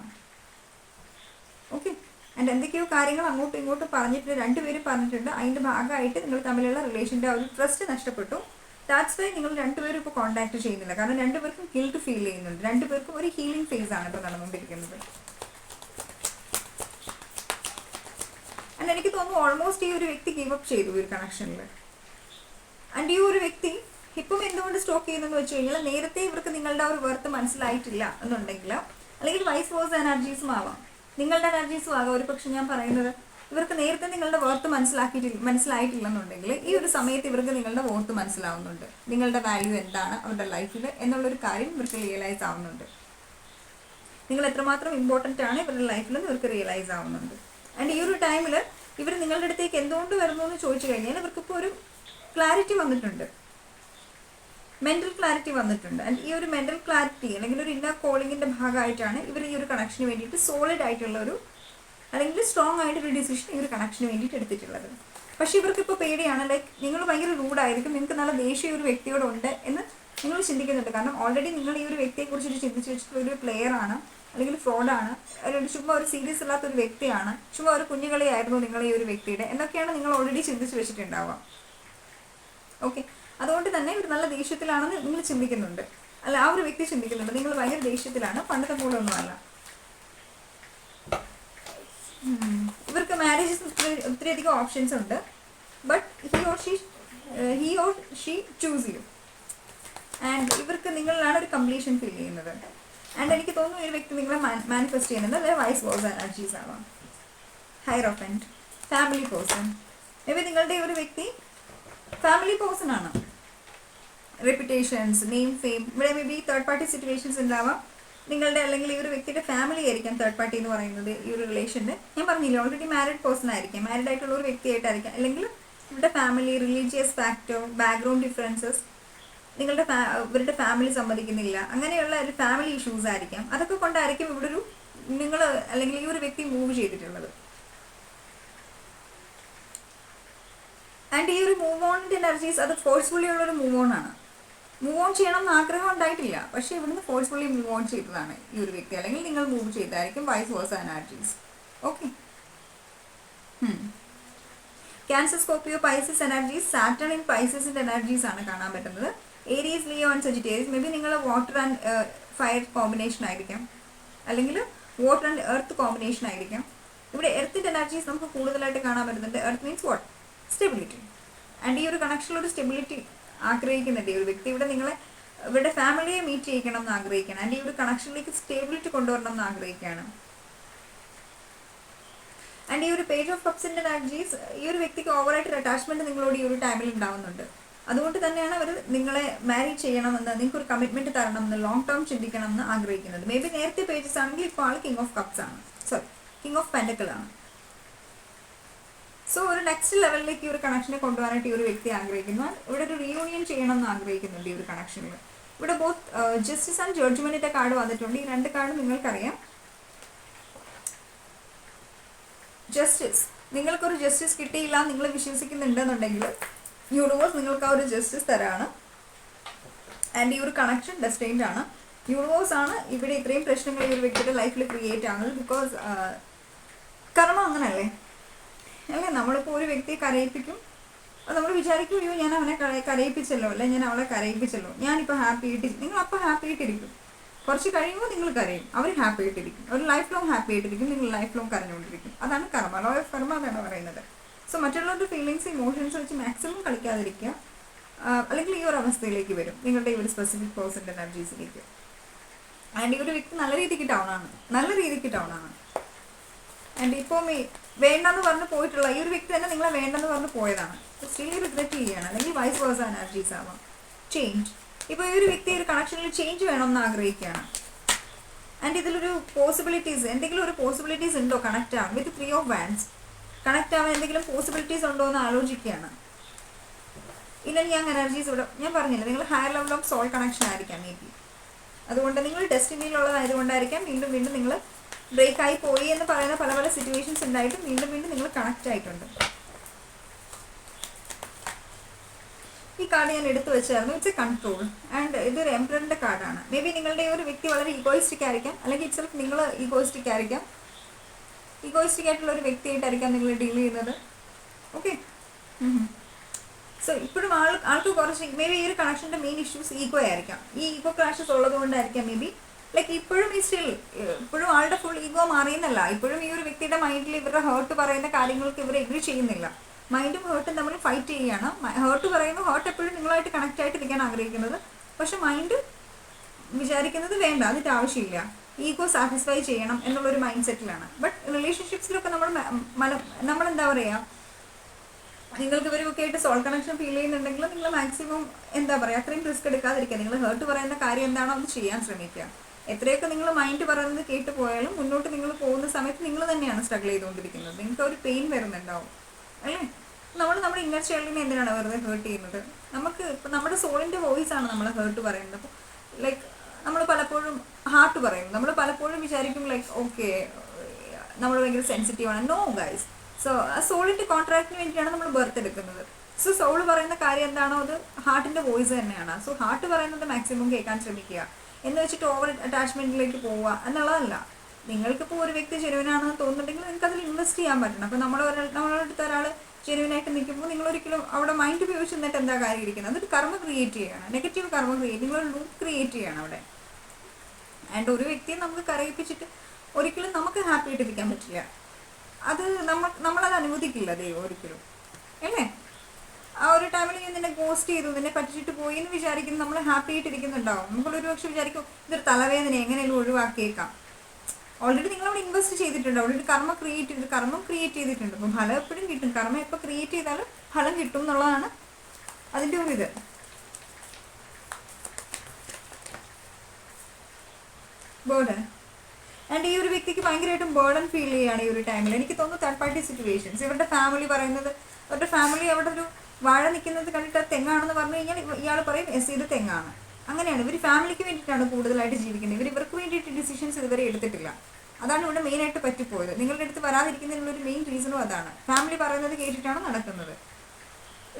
ഓക്കെ ആൻഡ് എന്തൊക്കെയോ കാര്യങ്ങൾ അങ്ങോട്ടും ഇങ്ങോട്ടും പറഞ്ഞിട്ടുണ്ട് രണ്ടുപേരും പറഞ്ഞിട്ടുണ്ട്. അതിന്റെ ഭാഗമായിട്ട് നിങ്ങൾ തമ്മിലുള്ള റിലേഷന്റെ ആ ഒരു ട്രസ്റ്റ് നഷ്ടപ്പെട്ടു. ദാറ്റ്സ് വൈ നിങ്ങൾ രണ്ടുപേരും ഇപ്പോൾ കോൺടാക്ട് ചെയ്യുന്നില്ല. കാരണം രണ്ടുപേർക്കും ഗിൽട്ട് ഫീൽ ചെയ്യുന്നുണ്ട്. രണ്ടുപേർക്കും ഒരു ഹീലിംഗ് ഫേസ് ആണ് ഇപ്പോൾ നടന്നുകൊണ്ടിരിക്കുന്നത്. ആൻഡ് എനിക്ക് തോന്നുന്നു ഓൾമോസ്റ്റ് ഈ ഒരു വ്യക്തി ഗീവ് അപ്പ് ചെയ്തു ഒരു കണക്ഷനിൽ ആൻഡ് ഈ ഒരു വ്യക്തി ഇപ്പം എന്തുകൊണ്ട് സ്റ്റോക്ക് ചെയ്യുന്നതെന്ന് വെച്ച് കഴിഞ്ഞാൽ നേരത്തെ ഇവർക്ക് നിങ്ങളുടെ ഒരു വെർത്ത് മനസ്സിലായിട്ടില്ല എന്നുണ്ടെങ്കിൽ അല്ലെങ്കിൽ വൈസ് വേഴ്സ് എനർജീസും ആവാം നിങ്ങളുടെ ആകാം ഒരു പക്ഷെ ഞാൻ പറയുന്നത് ഇവർക്ക് നേരത്തെ നിങ്ങളുടെ വോർത്ത് മനസ്സിലാക്കിയിട്ടില്ല മനസ്സിലായിട്ടില്ലെന്നുണ്ടെങ്കിൽ ഈ ഒരു സമയത്ത് ഇവർക്ക് നിങ്ങളുടെ വോർത്ത് മനസ്സിലാവുന്നുണ്ട്. നിങ്ങളുടെ വാല്യൂ എന്താണ് അവരുടെ ലൈഫിൽ എന്നുള്ളൊരു കാര്യം ഇവർക്ക് റിയലൈസ് ആവുന്നുണ്ട്. നിങ്ങൾ എത്രമാത്രം ഇമ്പോർട്ടന്റ് ആണ് ഇവരുടെ ലൈഫിൽ ഇവർക്ക് റിയലൈസ് ആവുന്നുണ്ട്. ആൻഡ് ഈ ഒരു ടൈമിൽ ഇവർ നിങ്ങളുടെ അടുത്തേക്ക് എന്തുകൊണ്ട് വരുന്നു എന്ന് ചോദിച്ചു കഴിഞ്ഞാൽ ഇവർക്കിപ്പോൾ ഒരു ക്ലാരിറ്റി വന്നിട്ടുണ്ട്. മെന്റൽ ക്ലാരിറ്റി വന്നിട്ടുണ്ട്. ആൻഡ് ഈ ഒരു മെന്റൽ ക്ലാരിറ്റി അല്ലെങ്കിൽ ഒരു ഇന്നർ കോളിങ്ങിന്റെ ഭാഗമായിട്ടാണ് ഇവർ ഈ ഒരു കണക്ഷന് വേണ്ടിയിട്ട് സോളിഡ് ആയിട്ടുള്ള ഒരു അല്ലെങ്കിൽ സ്ട്രോങ് ആയിട്ടൊരു ഡിസിഷൻ ഈ ഒരു കണക്ഷന് വേണ്ടിയിട്ട് എടുത്തിട്ടുള്ളത്. പക്ഷേ ഇവർക്ക് ഇപ്പോൾ പേടിയാണ് ലൈക്ക് നിങ്ങൾ ഭയങ്കര റൂഡായിരിക്കും നിങ്ങൾക്ക് നല്ല ദേഷ്യം ഒരു വ്യക്തിയോടുണ്ട് എന്ന് നിങ്ങൾ ചിന്തിക്കുന്നുണ്ട്. കാരണം ഓൾറെഡി നിങ്ങൾ ഈ ഒരു വ്യക്തിയെക്കുറിച്ചിട്ട് ചിന്തിച്ച് വെച്ചിട്ടുള്ള ഒരു പ്ലെയർ ആണ് അല്ലെങ്കിൽ ഫ്രോഡാണ് അല്ലെങ്കിൽ ചുമ്മാ ഒരു സീരിയസ് അല്ലാത്ത ഒരു വ്യക്തിയാണ്. ചുമ്മാ ഒരു കുഞ്ഞുകളിയായിരുന്നു നിങ്ങൾ ഈ ഒരു വ്യക്തിയുടെ എന്നൊക്കെയാണ് നിങ്ങൾ ഓൾറെഡി ചിന്തിച്ച് വെച്ചിട്ടുണ്ടാവുക. ഓക്കെ അതുകൊണ്ട് തന്നെ ഇവർ നല്ല ദേഷ്യത്തിലാണെന്ന് നിങ്ങൾ ചിന്തിക്കുന്നുണ്ട്. അല്ല ആ ഒരു വ്യക്തി ചിന്തിക്കുന്നുണ്ട്. നിങ്ങൾ ഭയങ്കര ദേഷ്യത്തിലാണ്. പണ്ടത്തെ പോലെ ഒന്നുമല്ല. ഇവർക്ക് മാരേജസ് ഒത്തിരിയധികം ഓപ്ഷൻസ് ഉണ്ട്. But he or she he or she choose you and ഇവർക്ക് നിങ്ങളിലാണ് ഒരു കംപ്ലീഷൻ ഫീൽ ചെയ്യുന്നത്. ആൻഡ് എനിക്ക് തോന്നുന്നു ഈ വ്യക്തി നിങ്ങളെ മാനിഫെസ്റ്റ് ചെയ്യുന്നുണ്ട് അല്ലെങ്കിൽ വൈസ് വേഴ്സ് എനർജീസ് ആവാം higher of and family person maybe നിങ്ങളുടെ ഒരു വ്യക്തി ഫാമിലി പേഴ്സൺ ആണ്. റെപ്യൂട്ടേഷൻസ് നെയിം ഫെയിം ഇവിടെ maybe third party situations ഉണ്ടാവാം. നിങ്ങളുടെ അല്ലെങ്കിൽ ഈ ഒരു വ്യക്തിയുടെ ഫാമിലി ആയിരിക്കാം തേർഡ് പാർട്ടി എന്ന് പറയുന്നത് ഈ ഒരു റിലേഷന്റെ ഞാൻ പറഞ്ഞില്ല ഓൾറെഡി മാരിഡ് പേഴ്സൺ ആയിരിക്കാം. മാരിഡ് ആയിട്ടുള്ള ഒരു വ്യക്തിയായിട്ടായിരിക്കാം അല്ലെങ്കിൽ ഇവരുടെ family religious factor background differences നിങ്ങളുടെ ഇവരുടെ ഫാമിലി സമ്മതിക്കുന്നില്ല അങ്ങനെയുള്ള ഒരു ഫാമിലി ഇഷ്യൂസ് ആയിരിക്കാം. അതൊക്കെ കൊണ്ടായിരിക്കും ഇവിടെ ഒരു നിങ്ങൾ അല്ലെങ്കിൽ ഈ ഒരു വ്യക്തി മൂവ് ചെയ്തിട്ടുള്ളത്. ആൻഡ് ഈ ഒരു മൂവ് ഓണിന്റെ എനർജീസ് അത് ഫോഴ്സ്ഫുള്ളി ഉള്ള ഒരു മൂവ് ഓൺ ആണ്. മൂവ് ഓൺ ചെയ്യണം എന്ന് ആഗ്രഹം ഉണ്ടായിട്ടില്ല. പക്ഷെ ഇവിടുന്ന് ഫോഴ്സ്ഫുള്ളി മൂവ് ഓൺ ചെയ്തതാണ് ഈ ഒരു വ്യക്തി. അല്ലെങ്കിൽ നിങ്ങൾ move ചെയ്തായിരിക്കും vice versa energies okay Cancer Scorpio Pisces energies Saturn in പൈസസിന്റെ energies ആണ് കാണാൻ പറ്റുന്നത്. Aries Leo and Sagittarius maybe നിങ്ങൾ വാട്ടർ ആൻഡ് ഫയർ കോമ്പിനേഷൻ ആയിരിക്കാം. അല്ലെങ്കിൽ വാട്ടർ ആൻഡ് എർത്ത് കോമ്പിനേഷൻ ആയിരിക്കാം. ഇവിടെ എർത്തിന്റെ എനർജീസ് നമുക്ക് കൂടുതലായിട്ട് കാണാൻ പറ്റുന്നുണ്ട്. Earth means what stability and ഈ ഒരു കണക്ഷനിലൊരു സ്റ്റെബിലിറ്റി ആഗ്രഹിക്കുന്നുണ്ട് ഈ ഒരു വ്യക്തി ഇവിടെ നിങ്ങളെ ഇവരുടെ ഫാമിലിയെ മീറ്റ് ചെയ്യിക്കണം എന്ന് ആഗ്രഹിക്കണം അല്ലെങ്കിൽ ഈ ഒരു കണക്ഷനിലേക്ക് സ്റ്റേബിലിറ്റി കൊണ്ടുവരണം എന്ന് ആഗ്രഹിക്കുകയാണ്. ആൻഡ് ഈ ഒരു പേജ് ഓഫ് കപ്സിന്റെ എനർജീസ് ഈ ഒരു വ്യക്തിക്ക് ഓവറായിട്ട് ഒരു അറ്റാച്ച്മെന്റ് നിങ്ങളോട് ഈ ഒരു ടൈമിൽ ഉണ്ടാവുന്നുണ്ട്. അതുകൊണ്ട് തന്നെയാണ് അവർ നിങ്ങളെ മാരി ചെയ്യണമെന്ന് നിങ്ങൾക്ക് ഒരു കമ്മിറ്റ്മെന്റ് തരണം എന്ന് ലോങ് ടേം ചിന്തിക്കണം എന്ന് ആഗ്രഹിക്കുന്നത്. മേ ബി നേരത്തെ പേജസ് ആണെങ്കിൽ ഇപ്പോൾ ആൾ കിങ് ഓഫ് കപ്സ് ആണ്. സോറി കിങ് ഓഫ് പെൻഡക്കിൾ ആണ്. സോ ഒരു നെക്സ്റ്റ് ലെവലിലേക്ക് ഈ ഒരു കണക്ഷനെ കൊണ്ടുപോകാനായിട്ട് ഈ ഒരു വ്യക്തി ആഗ്രഹിക്കുന്നു. ഇവിടെ ഒരു റീയൂണിയൻ ചെയ്യണം എന്ന് ആഗ്രഹിക്കുന്നുണ്ട് ഈ ഒരു കണക്ഷനിൽ ഇവിടെ ബോത്ത് ജസ്റ്റിസ് ആൻഡ് ജഡ്ജ്മെന്റിന്റെ കാർഡ് വന്നിട്ടുണ്ട്. ഈ രണ്ട് കാർഡ് നിങ്ങൾക്കറിയാം. ജസ്റ്റിസ് നിങ്ങൾക്കൊരു ജസ്റ്റിസ് കിട്ടിയില്ല നിങ്ങൾ വിശ്വസിക്കുന്നുണ്ടെന്നുണ്ടെങ്കിൽ യൂണിവേഴ്സ് നിങ്ങൾക്ക് ആ ഒരു ജസ്റ്റിസ് തരാണ്. ആൻഡ് ഈ ഒരു കണക്ഷൻ ഡെസ്റ്റൈൻഡ് ആണ്. യൂണിവേഴ്സ് ആണ് ഇവിടെ ഇത്രയും പ്രശ്നങ്ങൾ ഈ ഒരു വ്യക്തിയുടെ ലൈഫിൽ ക്രിയേറ്റ് ആകുന്നത് ബിക്കോസ് കർമ്മം അങ്ങനല്ലേ? അല്ലേ? നമ്മളിപ്പോൾ ഒരു വ്യക്തിയെ കരയിപ്പിക്കും. നമ്മൾ വിചാരിക്കും അയ്യോ ഞാൻ അവനെ കര- കരയിപ്പിച്ചല്ലോ അല്ലെ? ഞാൻ അവളെ കരയിപ്പിച്ചല്ലോ. ഞാനിപ്പോൾ ഹാപ്പി ആയിട്ട് നിങ്ങൾ അപ്പോൾ ഹാപ്പി ആയിട്ടിരിക്കും. കുറച്ച് കഴിയുമ്പോൾ നിങ്ങൾ കരയും. അവർ ഹാപ്പി ആയിട്ടിരിക്കും. അവർ ലൈഫ് ലോങ് ഹാപ്പി ആയിട്ടിരിക്കും. നിങ്ങൾ ലൈഫ് ലോങ് കരഞ്ഞുകൊണ്ടിരിക്കും. അതാണ് കർമ്മ. ലോ ഓഫ് കർമ്മ എന്നാണ് പറയുന്നത്. സോ മറ്റുള്ളവരുടെ ഫീലിങ്സ് ഇമോഷൻസ് വെച്ച് മാക്സിമം കളിക്കാതിരിക്കുക. അല്ലെങ്കിൽ ഈ ഒരു അവസ്ഥയിലേക്ക് വരും. നിങ്ങളുടെ ഈ ഒരു സ്പെസിഫിക് പേഴ്സന്റെ എനർജീസിലേക്ക് ആൻഡ് ഈ ഒരു വ്യക്തി നല്ല രീതിക്ക് ഡൗൺ ആണ്. നല്ല രീതിക്ക് ഡൗൺ ആണ്. ആൻഡ് ഇപ്പോൾ വേണ്ടെന്ന് പറഞ്ഞ് പോയിട്ടുള്ള ഈ ഒരു വ്യക്തി തന്നെ നിങ്ങളെ വേണ്ടെന്ന് പറഞ്ഞ് പോയതാണ്. സ്റ്റിൽ റിഗ്രറ്റ് ചെയ്യുകയാണ്. അല്ലെങ്കിൽ വൈസ് വേഴ്സ എനർജീസ് ആവാം. ചേഞ്ച് ഇപ്പോൾ ഈ ഒരു വ്യക്തി ഒരു കണക്ഷനിൽ ചേഞ്ച് വേണമെന്ന് ആഗ്രഹിക്കുകയാണ്. ആൻഡ് ഇതിലൊരു പോസിബിലിറ്റീസ് എന്തെങ്കിലും ഒരു പോസിബിലിറ്റീസ് ഉണ്ടോ? കണക്ട് ആവാൻ. With three of wands connect ആവാൻ എന്തെങ്കിലും പോസിബിലിറ്റീസ് ഉണ്ടോ എന്ന് ആലോചിക്കുകയാണ്. ഇല്ല ഞാൻ എനർജീസ് ഇവിടെ ഞാൻ പറഞ്ഞില്ല നിങ്ങൾ higher level of soul connection ആയിരിക്കാം മേ ബി അതുകൊണ്ട് നിങ്ങൾ ഡെസ്റ്റിനിയിലുള്ളതായതുകൊണ്ടായിരിക്കാം വീണ്ടും വീണ്ടും നിങ്ങൾ ബ്രേക്ക് ആയി പോയി എന്ന് പറയുന്ന പല പല സിറ്റുവേഷൻസ് ഉണ്ടായിട്ടും വീണ്ടും വീണ്ടും നിങ്ങൾ കണക്ട് ആയിട്ടുണ്ട്. ഈ കാർഡ് ഞാൻ എടുത്തു വെച്ചായിരുന്നു. ഇറ്റ്സ് എ കൺട്രോൾ ആൻഡ് ഇതൊരു എംപ്രറിന്റെ കാർഡാണ് മേ ബി നിങ്ങളുടെ ഒരു വ്യക്തി വളരെ ഈഗോയിസ്റ്റിക് ആയിരിക്കാം. അല്ലെങ്കിൽ ഇറ്റ്സെൽഫ് നിങ്ങൾ ഈഗോയിസ്റ്റിക് ആയിരിക്കാം. ഈഗോയിസ്റ്റിക് ആയിട്ടുള്ള ഒരു വ്യക്തിയായിട്ടായിരിക്കാം നിങ്ങൾ ഡീൽ ചെയ്യുന്നത്. ഓക്കെ സോ ഇപ്പോഴും ആൾ ആൾക്ക് കുറച്ച് മേ ബി ഈ ഒരു കണക്ഷന്റെ മെയിൻ ഇഷ്യൂസ് ഈഗോ ആയിരിക്കാം. ഈ ഈഗോ ക്ലാഷസ് ഉള്ളത് കൊണ്ടായിരിക്കാം മേ ബി ലൈക്ക് ഇപ്പോഴും ഈ സ്റ്റിൽ ഇപ്പോഴും ആളുടെ ഫുൾ ഈഗോ മാറിയെന്നല്ല. ഇപ്പോഴും ഈ ഒരു വ്യക്തിയുടെ മൈൻഡിൽ ഇവരുടെ ഹേർട്ട് പറയുന്ന കാര്യങ്ങൾക്ക് ഇവർ എഗ്രി ചെയ്യുന്നില്ല. മൈൻഡും ഹേർട്ടും തമ്മിൽ ഫൈറ്റ് ചെയ്യുകയാണ്. ഹേർട്ട് പറയുമ്പോൾ ഹേർട്ട് എപ്പോഴും നിങ്ങളായിട്ട് കണക്റ്റ് ആയിട്ട് ഇരിക്കാൻ ആഗ്രഹിക്കുന്നത്. പക്ഷെ മൈൻഡ് വിചാരിക്കുന്നത് വേണ്ട അതിന്റെ ആവശ്യമില്ല. ഈഗോ സാറ്റിസ്ഫൈ ചെയ്യണം എന്നുള്ളൊരു മൈൻഡ് സെറ്റിലാണ് ബട്ട് റിലേഷൻഷിപ്സിലൊക്കെ നമ്മൾ നമ്മൾ എന്താ പറയുക നിങ്ങൾക്ക് ഇവരൊക്കെ ആയിട്ട് സോൾ കണക്ഷൻ ഫീൽ ചെയ്യുന്നുണ്ടെങ്കിൽ നിങ്ങൾ മാക്സിമം എന്താ പറയുക അത്രയും റിസ്ക് എടുക്കാതിരിക്കുക. നിങ്ങൾ ഹേർട്ട് പറയുന്ന കാര്യം എന്താണോ അത് ചെയ്യാൻ ശ്രമിക്കുക. എത്രയൊക്കെ നിങ്ങൾ മൈൻഡ് പറയുന്നത് കേട്ട് പോയാലും മുന്നോട്ട് നിങ്ങൾ പോകുന്ന സമയത്ത് നിങ്ങൾ തന്നെയാണ് സ്ട്രഗിൾ ചെയ്തുകൊണ്ടിരിക്കുന്നത്. നിങ്ങൾക്ക് ഒരു പെയിൻ വരുന്നുണ്ടാവും. അല്ലേ? നമ്മൾ നമ്മുടെ ഇന്നർ ചൈൽഡിനെ എന്തിനാണ് വെറുതെ ഹേർട്ട് ചെയ്യുന്നത്? നമുക്ക് ഇപ്പം നമ്മുടെ സോളിന്റെ വോയിസ് ആണ് നമ്മൾ ഹേർട്ട് പറയുന്നത്. അപ്പോൾ ലൈക്ക് നമ്മൾ പലപ്പോഴും ഹാർട്ട് പറയും നമ്മൾ പലപ്പോഴും വിചാരിക്കും ലൈക്ക് ഓക്കെ നമ്മൾ ഭയങ്കര സെൻസിറ്റീവ് ആണ്. നോ ഗൈസ് സോ ആ സോളിന്റെ കോൺട്രാക്റ്റിന് വേണ്ടിയിട്ടാണ് നമ്മൾ ബർത്ത് എടുക്കുന്നത്. സോ സോൾ പറയുന്ന കാര്യം എന്താണോ അത് ഹാർട്ടിന്റെ വോയിസ് തന്നെയാണ്. സോ ഹാർട്ട് പറയുന്നത് മാക്സിമം കേൾക്കാൻ ശ്രമിക്കുക. എന്ന് വെച്ചിട്ട് ഓവർ അറ്റാച്ച്മെന്റിലേക്ക് പോവുക എന്നുള്ളതല്ല. നിങ്ങൾക്കിപ്പോൾ ഒരു വ്യക്തി ജെനുവിനാണെന്ന് തോന്നുന്നുണ്ടെങ്കിൽ നിങ്ങൾക്ക് അതിൽ ഇൻവെസ്റ്റ് ചെയ്യാൻ പറ്റണം. അപ്പോൾ നമ്മൾ ഒരാൾ അടുത്ത ഒരാൾ ജെനുവിനായിട്ട് നിൽക്കുമ്പോൾ നിങ്ങൾ ഒരിക്കലും അവിടെ മൈൻഡ് ഉപയോഗിച്ച് നിന്നിട്ട് എന്താ കാര്യം ഇരിക്കുന്നത്? അതൊരു കർമ്മ ക്രിയേറ്റ് ചെയ്യണം. നെഗറ്റീവ് കർമ്മ ക്രിയേറ്റ് നിങ്ങൾ ലൂപ്പ് ക്രിയേറ്റ് ചെയ്യണം അവിടെ. ആൻഡ് ഒരു വ്യക്തിയെ നമുക്ക് കരയിപ്പിച്ചിട്ട് ഒരിക്കലും നമുക്ക് ഹാപ്പി ആയിട്ട് ആയിട്ടിരിക്കാൻ പറ്റില്ല. അത് നമ്മൾ നമ്മളത് അനുവദിക്കില്ല ദൈവം ഒരിക്കലും. അല്ലേ? ആ ഒരു ടൈമിൽ ഞാൻ നിന്നെ ഗോസ്റ്റ് ചെയ്തു. നിന്നെ പറ്റിച്ചിട്ട് പോയി എന്ന് വിചാരിക്കുന്നു. നമ്മൾ ഹാപ്പി ആയിട്ടിരിക്കുന്നുണ്ടാവും. നമ്മളൊരു പക്ഷെ വിചാരിക്കും ഇതൊരു തലവേദന എങ്ങനെയെങ്കിലും ഒഴിവാക്കിയേക്കാം. ഓൾറെഡി നിങ്ങൾ അവിടെ ഇൻവെസ്റ്റ് ചെയ്തിട്ടുണ്ട്. ഓൾറെഡി കർമ്മ ക്രിയേറ്റ് ചെയ്ത് കർമ്മം ക്രിയേറ്റ് ചെയ്തിട്ടുണ്ട്. അപ്പം ഫലം എപ്പോഴും കിട്ടും. കർമ്മം എപ്പോൾ ക്രിയേറ്റ് ചെയ്താലും ഫലം കിട്ടും എന്നുള്ളതാണ് അതിന്റെ ഒരു ഇത്. ബേർഡൻ ആൻഡ് ഈ ഒരു വ്യക്തിക്ക് ഭയങ്കരമായിട്ടും ബേർഡൻ ഫീൽ ചെയ്യുകയാണ് ഈ ഒരു ടൈമിൽ എനിക്ക് തോന്നുന്നു തേർഡ് പാർട്ടി സിറ്റുവേഷൻസ് ഇവരുടെ ഫാമിലി പറയുന്നത് അവരുടെ ഫാമിലി അവിടെ ഒരു വാഴ നിൽക്കുന്നത് കണ്ടിട്ട് തെങ്ങാണെന്ന് പറഞ്ഞു കഴിഞ്ഞാൽ ഇയാൾ പറയും എസ് ഇത് തെങ്ങാണ്. അങ്ങനെയാണ്. ഇവർ ഫാമിലിക്ക് വേണ്ടിയിട്ടാണ് കൂടുതലായിട്ട് ജീവിക്കുന്നത്. ഇവർ ഇവർക്ക് വേണ്ടിയിട്ട് ഡിസിഷൻസ് ഇതുവരെ എടുത്തിട്ടില്ല. അതാണ് ഇവിടെ മെയിനായിട്ട് പറ്റിപ്പോയത്. നിങ്ങളുടെ അടുത്ത് വരാതിരിക്കുന്നതിനുള്ള ഒരു മെയിൻ റീസണും അതാണ്. ഫാമിലി പറയുന്നത് കേട്ടിട്ടാണ് നടക്കുന്നത്.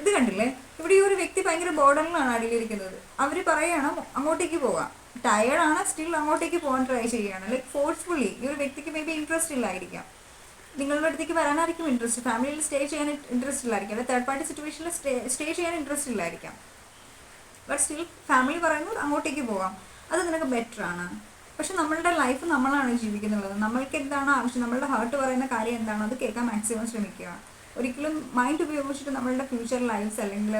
ഇത് കണ്ടില്ലേ? ഇവിടെ ഈ ഒരു വ്യക്തി ഭയങ്കര ബോർഡറിലാണ് അടിയിലിരിക്കുന്നത്. അവർ പറയണം അങ്ങോട്ടേക്ക് പോവാം. ടയേർഡാണ് സ്റ്റിൽ അങ്ങോട്ടേക്ക് പോകാൻ ട്രൈ ചെയ്യുകയാണ്. ലൈക്ക് ഫോഴ്സ്ഫുള്ളി ഈ ഒരു വ്യക്തിക്ക് മേ ബി ഇൻട്രസ്റ്റ് ഇല്ലായിരിക്കാം. നിങ്ങളുടെ അടുത്തേക്ക് വരാനായിരിക്കും ഇൻട്രസ്റ്റ് ഫാമിലിയിൽ സ്റ്റേ ചെയ്യാൻ ഇൻട്രസ്റ്റ് ഇല്ലായിരിക്കും. അല്ലെങ്കിൽ തേർഡ് പാർട്ടി സിറ്റുവേഷനിൽ സ്റ്റേ സ്റ്റേ ചെയ്യാൻ ഇൻട്രസ്റ്റ് ഇല്ലായിരിക്കാം. ബട്ട് സ്റ്റിൽ ഫാമിലി പറയുന്നു അങ്ങോട്ടേക്ക് പോകാം. അത് നിനക്ക് ബെറ്റർ ആണ്. പക്ഷെ നമ്മളുടെ ലൈഫ് നമ്മളാണ് ജീവിക്കുന്നുള്ളത്. നമ്മൾക്ക് എന്താണ് ആവശ്യം? നമ്മളുടെ ഹാർട്ട് പറയുന്ന കാര്യം എന്താണ്? അത് കേൾക്കാൻ മാക്സിമം ശ്രമിക്കുക. ഒരിക്കലും മൈൻഡ് ഉപയോഗിച്ചിട്ട് നമ്മളുടെ ഫ്യൂച്ചർ ലൈഫ്സ് അല്ലെങ്കിൽ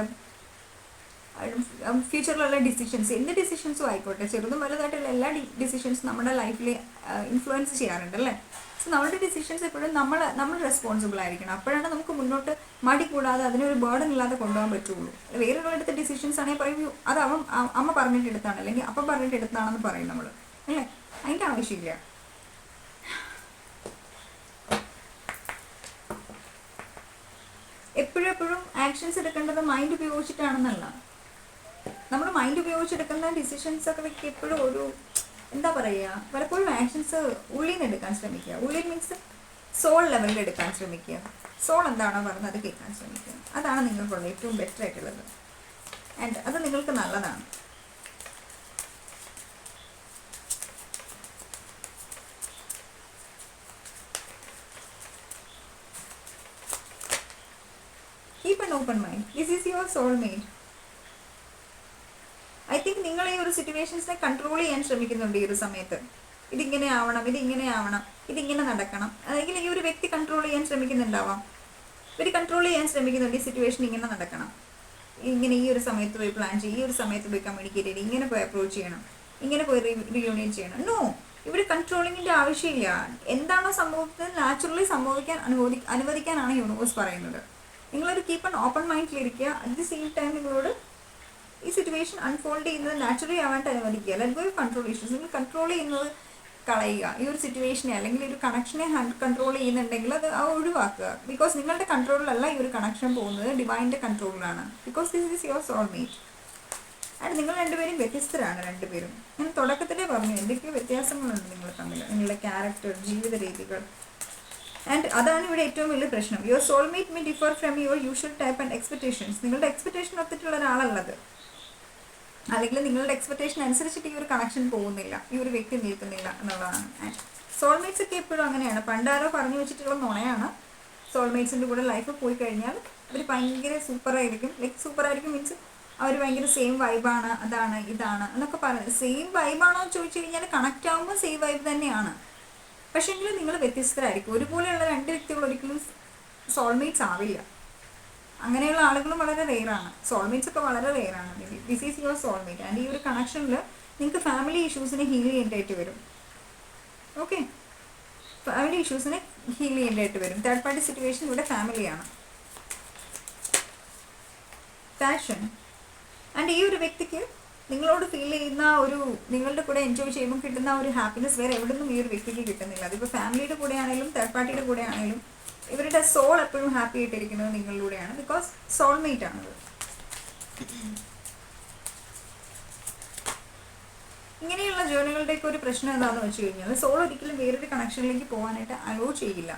ഫ്യൂച്ചറിലുള്ള ഡിസിഷൻസ് എന്ത് ഡിസിഷൻസും ആയിക്കോട്ടെ. ചെറുതും വലുതായിട്ടുള്ള എല്ലാ ഡിസിഷൻസും നമ്മുടെ ലൈഫിൽ ഇൻഫ്ലുവൻസ് ചെയ്യാറുണ്ട് അല്ലേ? സോ നമ്മുടെ ഡിസിഷൻസ് എപ്പോഴും നമ്മൾ നമ്മൾ റെസ്പോൺസിബിൾ ആയിരിക്കണം. അപ്പോഴാണ് നമുക്ക് മുന്നോട്ട് മടി കൂടാതെ അതിനൊരു ബേർഡൻ ഇല്ലാതെ കൊണ്ടുപോകാൻ പറ്റുള്ളൂ. വേറൊരാളെടുത്ത ഡിസിഷൻസ് ആണെങ്കിൽ പറയും അത് അവൻ അമ്മ പറഞ്ഞിട്ട് എടുത്താണ്. അല്ലെങ്കിൽ അപ്പം പറഞ്ഞിട്ട് എടുത്താണെന്ന് പറയും നമ്മൾ അല്ലേ? അതിന്റെ ആവശ്യമില്ല. എപ്പോഴും എപ്പോഴും ആക്ഷൻസ് എടുക്കേണ്ടത് മൈൻഡ് ഉപയോഗിച്ചിട്ടാണെന്നല്ല. നമ്മൾ മൈൻഡ് ഉപയോഗിച്ചെടുക്കുന്ന ഡിസിഷൻസ് ഒക്കെ എപ്പോഴും ഒരു എന്താ പറയുക പലപ്പോഴും ആക്ഷൻസ് ഉള്ളിൽ നിന്ന് എടുക്കാൻ ശ്രമിക്കുക. ഉള്ളിൽ മീൻസ് സോൾ ലെവലിൽ എടുക്കാൻ ശ്രമിക്കുക. സോൾ എന്താണോ പറഞ്ഞത് അത് കേൾക്കാൻ ശ്രമിക്കുക. അതാണ് നിങ്ങൾക്കുള്ള ഏറ്റവും ബെറ്റർ ആയിട്ടുള്ളത്. ആൻഡ് അത് നിങ്ങൾക്ക് നല്ലതാണ്. Keep an open mind is is your soul made നിങ്ങൾ ഈ ഒരു സിറ്റുവേഷൻസിനെ കൺട്രോൾ ചെയ്യാൻ ശ്രമിക്കുന്നുണ്ട് ഈ ഒരു സമയത്ത്. ഇതിങ്ങനെ ആവണം ഇതിങ്ങനെ ആവണം ഇതിങ്ങനെ നടക്കണം. അല്ലെങ്കിൽ ഈ ഒരു വ്യക്തി കൺട്രോൾ ചെയ്യാൻ ശ്രമിക്കുന്നുണ്ടാവാം. ഇവർ കൺട്രോൾ ചെയ്യാൻ ശ്രമിക്കുന്നുണ്ട് ഈ സിറ്റുവേഷൻ ഇങ്ങനെ നടക്കണം. ഇങ്ങനെ ഈ ഒരു സമയത്ത് പോയി പ്ലാൻ ചെയ്യും ഈ ഒരു സമയത്ത് പോയി കമ്മ്യൂണിക്കേറ്റ് ചെയ്യണം ഇങ്ങനെ പോയി അപ്രോച്ച് ചെയ്യണം ഇങ്ങനെ പോയി റിയൂണിയൻ ചെയ്യണം. നോ ഇവിടെ കൺട്രോളിങ്ങിന്റെ ആവശ്യമില്ല. എന്താണോ സംഭവിക്കുന്നത്? നാച്ചുറലി സംഭവിക്കാൻ അനുവദി അനുവദിക്കാനാണ് യൂണിവേഴ്സ് പറയുന്നത്. നിങ്ങളൊരു കീപ്പ് ആൻ ഓപ്പൺ മൈൻഡിലിരിക്കുക അറ്റ് ദി സെയിം ടൈം നിങ്ങളോട് ഈ സിറ്റുവേഷൻ അൺഫോൾഡ് ചെയ്യുന്നത് നാച്ചുറലി ആവാനായിട്ട് അനുവദിക്കുക ലെറ്റ് ഗോ കൺട്രോൾ ഇഷ്യൂസ് നിങ്ങൾ കൺട്രോൾ ചെയ്യുന്നത് കളയുക. ഈ ഒരു സിറ്റുവേഷനെ അല്ലെങ്കിൽ ഒരു കണക്ഷനെ കൺട്രോൾ ചെയ്യുന്നുണ്ടെങ്കിൽ അത് ആ ഒഴിവാക്കുക. ബിക്കോസ് നിങ്ങളുടെ കൺട്രോളിലല്ല ഈ ഒരു കണക്ഷൻ പോകുന്നത്. ഡിവൈന്റെ കൺട്രോളിലാണ് because this is your soulmate and നിങ്ങൾ രണ്ടുപേരും വ്യത്യസ്തരാണ് രണ്ടുപേരും. ഞാൻ തുടക്കത്തിലേ പറഞ്ഞു എന്തൊക്കെയോ വ്യത്യാസങ്ങളുണ്ട് നിങ്ങൾ തമ്മിൽ. നിങ്ങളുടെ ക്യാരക്ടർ ജീവിത രീതികൾ. ആൻഡ് അതാണ് ഇവിടെ ഏറ്റവും വലിയ പ്രശ്നം. Your soulmate may differ from your usual type and expectations നിങ്ങളുടെ എക്സ്പെക്ടേഷൻ ഒത്തിട്ടുള്ള ഒരാളല്ലത്. അല്ലെങ്കിൽ നിങ്ങളുടെ എക്സ്പെക്ടേഷൻ അനുസരിച്ചിട്ട് ഈ ഒരു കണക്ഷൻ പോകുന്നില്ല ഈ ഒരു വ്യക്തി നിൽക്കുന്നില്ല എന്നുള്ളതാണ്. സോൾമേറ്റ്സ് ഒക്കെ എപ്പോഴും അങ്ങനെയാണ്. പണ്ടാരോ പറഞ്ഞു വെച്ചിട്ടുള്ള നുണയാണ്. സോൾമേറ്റ്സിന്റെ കൂടെ ലൈഫ് പോയി കഴിഞ്ഞാൽ അവർ ഭയങ്കര സൂപ്പറായിരിക്കും ലൈക്ക് സൂപ്പറായിരിക്കും മീൻസ് അവർ ഭയങ്കര സെയിം വൈബാണ് അതാണ് ഇതാണ് എന്നൊക്കെ പറഞ്ഞു സെയിം വൈബാണോ എന്ന് ചോദിച്ചു കഴിഞ്ഞാൽ കണക്റ്റ് ആകുമ്പോൾ സെയിം വൈബ് തന്നെയാണ്. പക്ഷേ എങ്കിലും നിങ്ങൾ വ്യത്യസ്തരായിരിക്കും. ഒരുപോലെയുള്ള രണ്ട് വ്യക്തികൾ ഒരിക്കലും സോൾമേറ്റ്സ് ആവില്ല. അങ്ങനെയുള്ള ആളുകളും വളരെ റെയറാണ് സോൾമേറ്റ്സ് ഒക്കെ വളരെ റെയറാണ് this is your soulmate and ഈ ഒരു കണക്ഷനിൽ നിങ്ങൾക്ക് ഫാമിലി ഇഷ്യൂസിനെ ഹീൽ ചെയ്യേണ്ടതായിട്ട് വരും. ഓക്കെ ഫാമിലി ഇഷ്യൂസിനെ ഹീൽ ചെയ്യേണ്ടതായിട്ട് വരും. തേർഡ് പാർട്ടി സിറ്റുവേഷൻ ഇവിടെ ഫാമിലിയാണ് പാഷൻ ആൻഡ് ഈ ഒരു വ്യക്തിക്ക് നിങ്ങളോട് ഫീൽ ചെയ്യുന്ന ഒരു നിങ്ങളുടെ കൂടെ എൻജോയ് ചെയ്യുമ്പോൾ കിട്ടുന്ന ഒരു ഹാപ്പിനെസ് വേറെ എവിടെ നിന്നും ഈ ഒരു വ്യക്തിക്ക് കിട്ടുന്നില്ല. അതിപ്പോൾ ഫാമിലിയുടെ കൂടെ ആണെങ്കിലും തേർഡ് പാർട്ടിയുടെ കൂടെ ആണെങ്കിലും ഇവരുടെ സോൾ എപ്പോഴും ഹാപ്പി ആയിട്ടിരിക്കുന്നത് നിങ്ങളിലൂടെയാണ്. ബിക്കോസ് സോൾമേറ്റ് ആണത് ഇങ്ങനെയുള്ള ജേർണികളുടെയൊക്കെ ഒരു പ്രശ്നം എന്താണെന്ന് വെച്ച് കഴിഞ്ഞാൽ സോൾ ഒരിക്കലും വേറൊരു കണക്ഷനിലേക്ക് പോകാനായിട്ട് അലോ ചെയ്യില്ല.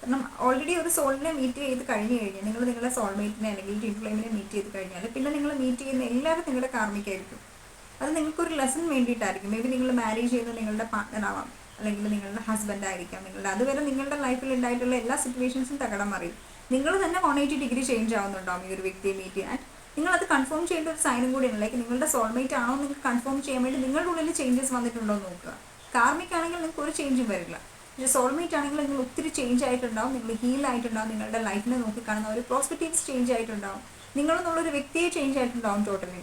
കാരണം ഓൾറെഡി ഒരു സോളിനെ മീറ്റ് ചെയ്ത് കഴിഞ്ഞു കഴിഞ്ഞാൽ നിങ്ങൾ നിങ്ങളുടെ സോൾമേറ്റിനെ അല്ലെങ്കിൽ ട്വിൻ മീറ്റ് ചെയ്ത് കഴിഞ്ഞാൽ പിന്നെ നിങ്ങൾ മീറ്റ് ചെയ്യുന്ന എല്ലാവരും നിങ്ങളുടെ കാർമിക്കായിരിക്കും അത് നിങ്ങൾക്കൊരു ലെസൺ വേണ്ടിയിട്ടായിരിക്കും. മേ ബി നിങ്ങൾ മാരേജ് ചെയ്യുന്ന നിങ്ങളുടെ പാർട്ട്ണർ ആവാം. അല്ലെങ്കിൽ നിങ്ങളുടെ ഹസ്ബൻഡ് ആയിരിക്കാം. നിങ്ങളുടെ അതുവരെ നിങ്ങളുടെ ലൈഫിൽ ഉണ്ടായിട്ടുള്ള എല്ലാ സിറ്റുവേഷൻസും തകടം മറിയും. നിങ്ങൾ തന്നെ വൺ എയ്റ്റി ഡിഗ്രി ചേഞ്ച് ആവുന്നുണ്ടാവും ഈ ഒരു വ്യക്തിയെ മീറ്റ് ചെയ്യാൻ? നിങ്ങൾ അത് കൺഫേം ചെയ്യേണ്ട ഒരു സൈനും കൂടിയാണ് ലൈക്ക് നിങ്ങളുടെ സോൾമേറ്റ് ആണോ നിങ്ങൾക്ക് കൺഫേം ചെയ്യാൻ വേണ്ടി നിങ്ങളുടെ ഉള്ളിൽ ചേഞ്ചസ് വന്നിട്ടുണ്ടോ എന്ന് നോക്കുക. കാർമിക് ആണെങ്കിൽ നിങ്ങൾക്ക് ഒരു ചേഞ്ചും വരില്ല. പക്ഷേ സോൾമേറ്റ് ആണെങ്കിൽ നിങ്ങൾ ഒത്തിരി ചേഞ്ച് ആയിട്ടുണ്ടാവും. നിങ്ങൾ ഹീൽ ആയിട്ടുണ്ടാവും. നിങ്ങളുടെ ലൈഫിനെ നോക്കി കാണുന്ന ഒരു പ്രോസ്പെക്റ്റീവ്സ് ചേഞ്ച് ആയിട്ടുണ്ടാവും. നിങ്ങളെന്നുള്ളൊരു വ്യക്തിയെ ചേഞ്ച് ആയിട്ടുണ്ടാവും ടോട്ടലി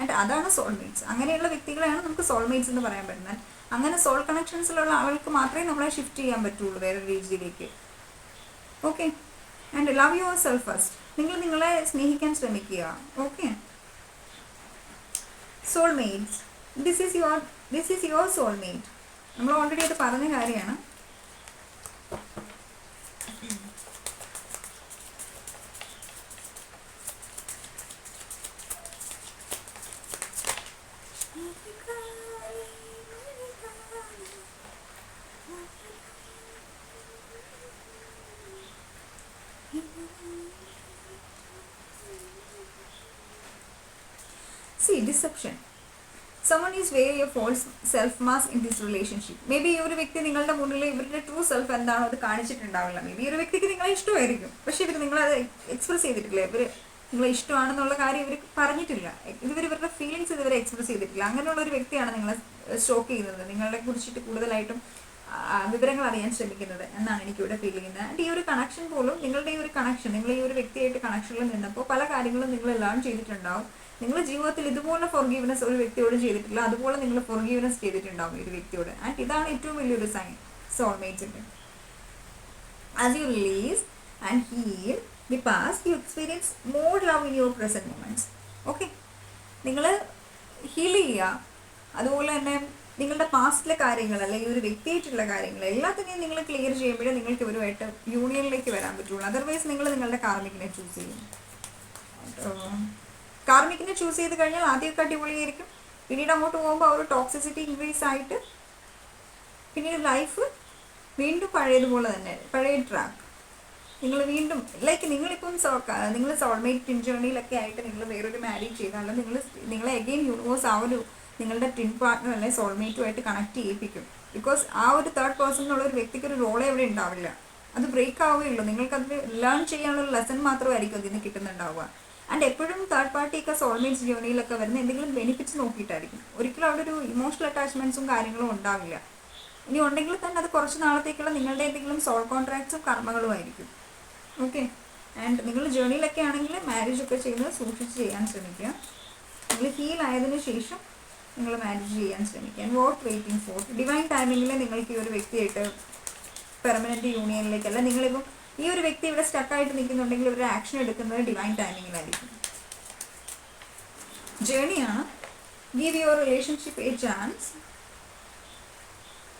ആൻഡ് അതാണ് സോൾമേറ്റ്സ് അങ്ങനെയുള്ള വ്യക്തികളെയാണ് നമുക്ക് സോൾമേറ്റ്സ് എന്ന് പറയാൻ പറ്റുന്നത്. അങ്ങനെ സോൾ കണക്ഷൻസിലുള്ള ആളുകൾക്ക് മാത്രമേ നമ്മളെ ഷിഫ്റ്റ് ചെയ്യാൻ പറ്റുള്ളൂ വേറെ രീതിയിലേക്ക്. Okay and love yourself first നിങ്ങൾ നിങ്ങളെ സ്നേഹിക്കാൻ ശ്രമിക്കുക. Okay soulmates this is your this is your soulmate നമ്മൾ ഓൾറെഡി അത് പറഞ്ഞ കാര്യമാണ്. See deception someone is way a false self mask in this relationship maybe ഈ ഒരു വ്യക്തി നിങ്ങളുടെ മുന്നിൽ ഇവരുടെ ട്രൂ സെൽഫ് എന്താണോ അത് കാണിച്ചിട്ടുണ്ടാവില്ല. മേ ബി ഈ ഒരു വ്യക്തിക്ക് നിങ്ങളെ ഇഷ്ടമായിരിക്കും. പക്ഷെ ഇവർ നിങ്ങളത് എക്സ്പ്രസ് ചെയ്തിട്ടില്ല. ഇവർ നിങ്ങളെ ഇഷ്ടമാണെന്നുള്ള കാര്യം ഇവർ പറഞ്ഞിട്ടില്ല. ഇവർ ഇവരുടെ ഫീലിങ്സ് ഇതുവരെ എക്സ്പ്രസ് ചെയ്തിട്ടില്ല. അങ്ങനെയുള്ള ഒരു വ്യക്തിയാണ് നിങ്ങളെ സ്റ്റോക്ക് ചെയ്യുന്നത്. നിങ്ങളെ കുറിച്ചിട്ട് കൂടുതലായിട്ടും വിവരങ്ങൾ അറിയാൻ ശ്രമിക്കുന്നത് എന്നാണ് എനിക്കിവിടെ ഫീൽ ചെയ്യുന്നത്. ആൻഡ് ഈ ഒരു കണക്ഷൻ പോലും നിങ്ങളുടെ ഈ ഒരു കണക്ഷൻ നിങ്ങൾ ഈ ഒരു വ്യക്തിയായിട്ട് കണക്ഷനിൽ നിന്നപ്പോൾ പല കാര്യങ്ങളും നിങ്ങൾ ലേൺ ചെയ്തിട്ടുണ്ടാവും. നിങ്ങൾ ജീവിതത്തിൽ ഇതുപോലെ ഫോർഗീവ്നെസ് ഒരു വ്യക്തിയോട് ചെയ്തിട്ടില്ല അതുപോലെ നിങ്ങൾ ഫോർഗീവ്നെസ് ചെയ്തിട്ടുണ്ടാവും ഒരു വ്യക്തിയോട്. ആൻഡ് ഇതാണ് ഏറ്റവും വലിയൊരു sign സോൾമേറ്റ്സിന്റെ as you release and heal the past you experience more love in your present moments okay നിങ്ങൾ ഹീൽ ചെയ്യുക. അതുപോലെ തന്നെ നിങ്ങളുടെ പാസ്റ്റിലെ കാര്യങ്ങൾ അല്ലെങ്കിൽ ഒരു വ്യക്തിയായിട്ടുള്ള കാര്യങ്ങൾ എല്ലാത്തിനെയും നിങ്ങൾ ക്ലിയർ ചെയ്യുമ്പോഴേ നിങ്ങൾക്ക് ഇവരുമായിട്ട് യൂണിയനിലേക്ക് വരാൻ പറ്റുള്ളൂ. അതർവൈസ് നിങ്ങൾ നിങ്ങളുടെ കാർമിക്കിനെ ചൂസ് ചെയ്യും. കാർമിക്കിനെ ചൂസ് ചെയ്ത് കഴിഞ്ഞാൽ ആദ്യമൊക്കെ അടിപൊളിയായിരിക്കും. പിന്നീട് അങ്ങോട്ട് പോകുമ്പോൾ ആ ഒരു ടോക്സിസിറ്റി ഇൻക്രീസ് ആയിട്ട് പിന്നീട് ലൈഫ് വീണ്ടും പഴയതുപോലെ തന്നെ പഴയ ട്രാക്ക് നിങ്ങൾ വീണ്ടും ലൈക്ക് നിങ്ങളിപ്പം നിങ്ങൾ സോൾമേറ്റ് ജേണിയിലൊക്കെ ആയിട്ട് നിങ്ങൾ വേറൊരു മാരേജ് ചെയ്താലും നിങ്ങൾ നിങ്ങളെ അഗെയിൻ യൂണിവേഴ്സ് ആ ഒരു നിങ്ങളുടെ ടിൻ പാർട്ട്ണർ അല്ലെങ്കിൽ സോൾമേറ്റുമായിട്ട് കണക്ട് ചെയ്യിപ്പിക്കും. ബിക്കോസ് ആ ഒരു തേർഡ് പേഴ്സൺ എന്നുള്ള ഒരു വ്യക്തിക്ക് ഒരു റോളേ അവിടെ ഉണ്ടാവില്ല. അത് ബ്രേക്ക് ആവുകയുള്ളൂ. നിങ്ങൾക്ക് അത് ലേൺ ചെയ്യാനുള്ള ലെസൺ മാത്രമായിരിക്കും അതിൽ നിന്ന് കിട്ടുന്നുണ്ടാവുക. ആൻഡ് എപ്പോഴും തേർഡ് പാർട്ടിയൊക്കെ സോൾമേറ്റ്സ് ജേണിയിലൊക്കെ വരുന്ന എന്തെങ്കിലും ബെനിഫിറ്റ്സ് നോക്കിയിട്ടായിരിക്കും. ഒരിക്കലും അവിടെ ഒരു ഇമോഷണൽ അറ്റാച്ച്മെന്റ്സും കാര്യങ്ങളും ഉണ്ടാവില്ല. ഇനി ഉണ്ടെങ്കിൽ തന്നെ അത് കുറച്ച് നാളത്തേക്കുള്ള നിങ്ങളുടെ എന്തെങ്കിലും സോൾ കോൺട്രാക്ട്സും കർമ്മങ്ങളും ആയിരിക്കും. ഓക്കെ ആൻഡ് നിങ്ങൾ ജേണിയിലൊക്കെ ആണെങ്കിൽ മാരേജ് ഒക്കെ ചെയ്യുന്നത് സൂക്ഷിച്ച് ചെയ്യാൻ ശ്രമിക്കുക. നിങ്ങൾ ഹീൽ ആയതിനു ശേഷം നിങ്ങൾ മാനേജ് ചെയ്യാൻ ശ്രമിക്കാൻ വോട്ട് വെയിറ്റിംഗ് ഫോർ ഡിവൈൻ ടൈമിംഗിൽ നിങ്ങൾക്ക് ഈ ഒരു വ്യക്തിയായിട്ട് പെർമനന്റ് യൂണിയനിലേക്കല്ല നിങ്ങളിപ്പം ഈ ഒരു വ്യക്തി ഇവിടെ സ്റ്റക്കായിട്ട് നിൽക്കുന്നുണ്ടെങ്കിൽ ഒരു ആക്ഷൻ എടുക്കുന്നത് ഡിവൈൻ ടൈമിങ്ങിലായിരിക്കും ജേണിയാണ് give your relationship a chance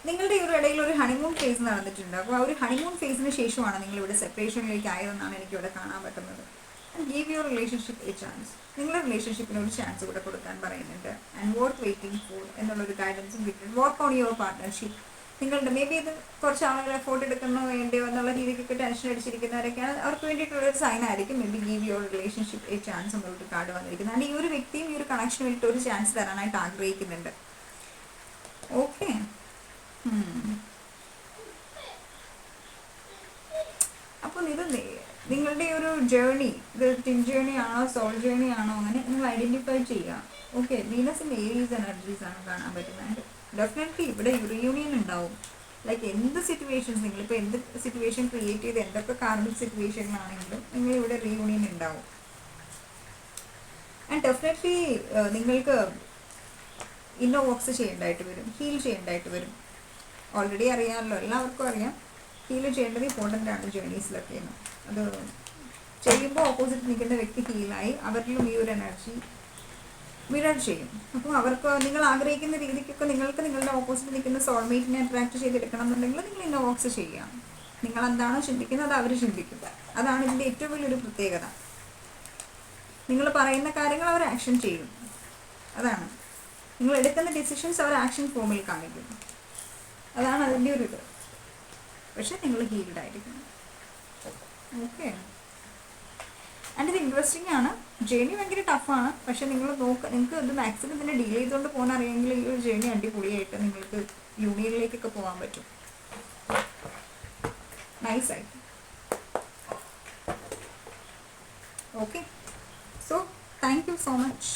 നിങ്ങളുടെ ഒരു ഇടയിൽ ഒരു ഹണിമൂൺ ഫേസ് നടന്നിട്ടുണ്ട്. അപ്പോൾ ആ ഒരു ഹണിമൂൺ ഫേസിന് ശേഷമാണ് നിങ്ങൾ ഇവിടെ സെപ്പറേഷനിലേക്ക് ആയതെന്നാണ് എനിക്കിവിടെ കാണാൻ പറ്റുന്നത്. Give your relationship a chance നിങ്ങളുടെ റിലേഷൻഷിപ്പിന് ഒരു ചാൻസ് കൂടെ കൊടുക്കാൻ പറയുന്നുണ്ട്. ആൻഡ് വോട്ട് വെയിറ്റിംഗ് ഫോർ എന്നുള്ളൊരു ഗൈഡൻസും കിട്ടും. വർക്ക് ഓൺ യുവർ പാർട്ട്ണർഷിപ്പ് നിങ്ങളുടെ മേ ബി ഇത് കുറച്ച് ആളുകൾ എഫോർട്ട് എടുക്കണോ വേണ്ടയോ എന്നുള്ള രീതിക്കൊക്കെ ടെൻഷൻ അടിച്ചിരിക്കുന്നവരൊക്കെയാണ് അവർക്ക് വേണ്ടിയിട്ടുള്ള ഒരു സൈൻ ആയിരിക്കും. Maybe give your relationship a chance എന്നുള്ളൊരു കാർഡ് വന്നിരിക്കുന്നത്. ആൻഡ് ഈ ഒരു വ്യക്തിയും ഈ ഒരു കണക്ഷന് വേണ്ടിയിട്ട് ഒരു ചാൻസ് തരാനായിട്ട് ആഗ്രഹിക്കുന്നുണ്ട്. ഓക്കെ അപ്പോൾ ഇത് നി- നിങ്ങളുടെ ഒരു ജേണി ഇത് ടിൻ ജേണി ആണോ സോൾ ജേണി ആണോ അങ്ങനെ നിങ്ങൾ ഐഡന്റിഫൈ ചെയ്യുക. ഓക്കെ വീനസിന്റെ ഏരീസ് എനർജീസ് ആണ് കാണാൻ പറ്റുന്നത്? ഡെഫിനറ്റ്ലി ഇവിടെ റിയൂണിയൻ ഉണ്ടാവും. ലൈക്ക് എന്ത് സിറ്റുവേഷൻസ് നിങ്ങളിപ്പോൾ എന്ത് സിറ്റുവേഷൻ ക്രിയേറ്റ് ചെയ്ത് എന്തൊക്കെ കാർമിക് സിറ്റുവേഷനിലാണെങ്കിലും നിങ്ങൾ ഇവിടെ റീയൂണിയൻ ഉണ്ടാവും ആൻഡ് ഡെഫിനറ്റ്ലി നിങ്ങൾക്ക് ഇന്നോ വോക്സ് ചെയ്യേണ്ടതായിട്ട് വരും ഹീൽ ചെയ്യേണ്ടതായിട്ട് വരും. ഓൾറെഡി അറിയാമല്ലോ എല്ലാവർക്കും അറിയാം. ഹീൽ ചെയ്യേണ്ടത് ഇമ്പോർട്ടന്റ് ആണ് ജേണീസിലൊക്കെ അത് ചെയ്യുമ്പോൾ ഓപ്പോസിറ്റ് നിൽക്കുന്ന വ്യക്തി ഹീലായി അവരിലും ഈ ഒരു എനർജി മിറർ ചെയ്യും അപ്പോൾ അവർക്ക് നിങ്ങൾ ആഗ്രഹിക്കുന്ന രീതിക്കൊക്കെ നിങ്ങൾക്ക് നിങ്ങളുടെ ഓപ്പോസിറ്റ് നിൽക്കുന്ന സോൾമേറ്റിനെ അട്രാക്ട് ചെയ്തെടുക്കണം എന്നുണ്ടെങ്കിൽ നിങ്ങൾ ഇന്ന വർക്ക്സ് ചെയ്യാം നിങ്ങൾ എന്താണോ ചിന്തിക്കുന്നത് അത് അവർ ചിന്തിക്കുക അതാണ് ഇതിന്റെ ഏറ്റവും വലിയൊരു പ്രത്യേകത. നിങ്ങൾ പറയുന്ന കാര്യങ്ങൾ അവർ ആക്ഷൻ ചെയ്യും. അതാണ്. നിങ്ങൾ എടുക്കുന്ന ഡിസിഷൻസ് അവർ ആക്ഷൻ ഫോമിൽ കാണിക്കും. അതാണ് അതിന്റെ ഒരു ഇത്. പക്ഷെ നിങ്ങൾ ഹീൽഡ് ആയിരിക്കണം. ഓക്കെ ആൻഡ് ഇത് ഇൻട്രസ്റ്റിംഗ് ആണ്. ജേണി ഭയങ്കര ടഫാണ് പക്ഷെ നിങ്ങൾ നോക്ക് നിങ്ങൾക്ക് ഇത് മാക്സിമം ഇതിനെ ഡീൽ ചെയ്തുകൊണ്ട് പോകാൻ അറിയാമെങ്കിൽ ഈ ഒരു ജേണി അടിപൊളിയായിട്ട് നിങ്ങൾക്ക് യൂണിയനിലേക്കൊക്കെ പോകാൻ പറ്റും. നൈസായിട്ട് okay so thank you so much